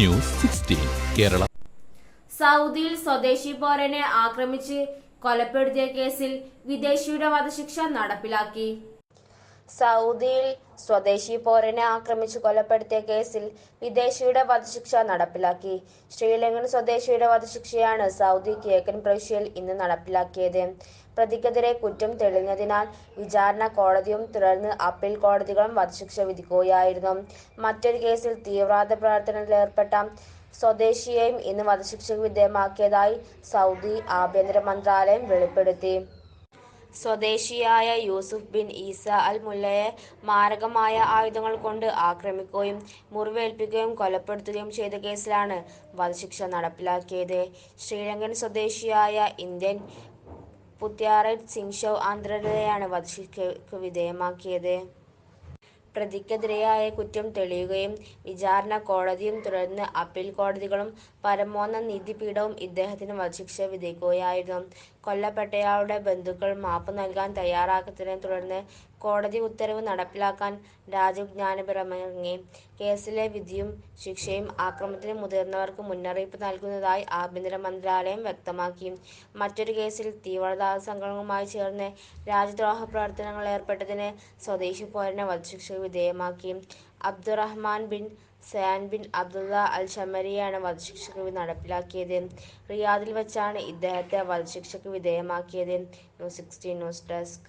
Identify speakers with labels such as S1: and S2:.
S1: News sixteen Kerala.
S2: സൗദിയിൽ സ്വദേശി പോരനെ ആക്രമിച്ച് കൊലപ്പെടുത്തിയ കേസിൽ വിദേശിയുടെ വധശിക്ഷ നടപ്പിലാക്കി. സൗദിയിൽ സ്വദേശി പൗരനെ ആക്രമിച്ചു കൊലപ്പെടുത്തിയ കേസിൽ വിദേശിയുടെ വധശിക്ഷ നടപ്പിലാക്കി. ശ്രീലങ്കൻ സ്വദേശിയുടെ വധശിക്ഷയാണ് സൗദി കിഴക്കൻ പ്രവിശ്യയിൽ ഇന്ന് നടപ്പിലാക്കിയത്. പ്രതിക്കെതിരെ കുറ്റം തെളിഞ്ഞതിനാൽ വിചാരണ കോടതിയും തുടർന്ന് അപ്പീൽ കോടതികളും വധശിക്ഷ വിധിക്കുകയായിരുന്നു. മറ്റൊരു കേസിൽ തീവ്രവാദ പ്രവർത്തനത്തിൽ ഏർപ്പെട്ട സ്വദേശിയെയും ഇന്ന് വധശിക്ഷയ്ക്ക് വിധേയമാക്കിയതായി സൗദി ആഭ്യന്തര മന്ത്രാലയം വെളിപ്പെടുത്തി. സ്വദേശിയായ യൂസുഫ് ബിൻ ഈസ അൽ മുല്ലയെ മാരകമായ ആയുധങ്ങൾ കൊണ്ട് ആക്രമിക്കുകയും മുറിവേൽപ്പിക്കുകയും കൊലപ്പെടുത്തുകയും ചെയ്ത കേസിലാണ് വധശിക്ഷ നടപ്പിലാക്കിയത്. ശ്രീലങ്കൻ സ്വദേശിയായ ഇന്ത്യൻ പുത്യാറൈറ്റ് സിംഗ്ഷവ് ആന്ധ്രയെയാണ് വധശിക്ഷയ്ക്ക് വിധേയമാക്കിയത്. പ്രതിക്കെതിരെയായ കുറ്റം തെളിയുകയും വിചാരണ കോടതിയും തുടർന്ന് അപ്പീൽ കോടതികളും പരമോന്നത നീതിപീഠവും ഇദ്ദേഹത്തിന് വധശിക്ഷ വിധിക്കുകയായിരുന്നു. കൊല്ലപ്പെട്ടയാളുടെ ബന്ധുക്കൾ മാപ്പ് നൽകാൻ തയ്യാറാകാത്തതിനെ തുടർന്ന് കോടതി ഉത്തരവ് നടപ്പിലാക്കാൻ രാജു രാജവിജ്ഞാനപരമിറങ്ങി കേസിലെ വിധിയും ശിക്ഷയും അക്രമത്തിന് മുതിർന്നവർക്ക് മുന്നറിയിപ്പ് നൽകുന്നതായി ആഭ്യന്തര മന്ത്രാലയം വ്യക്തമാക്കി. മറ്റൊരു കേസിൽ തീവ്രവാദ സംഘങ്ങളുമായി ചേർന്ന് രാജ്യദ്രോഹ പ്രവർത്തനങ്ങളിൽ ഏർപ്പെട്ടതിന് സ്വദേശി പൗരനെ വധശിക്ഷയ്ക്ക് വിധേയമാക്കി. Abdurahman bin Sayan bin Abdullah al ഷമരിയാണ് വധശിക്ഷയ്ക്ക് നടപ്പിലാക്കിയത്. റിയാദിൽ വെച്ചാണ് ഇദ്ദേഹത്തെ വധശിക്ഷയ്ക്ക് വിധേയമാക്കിയത്. News sixteen news desk.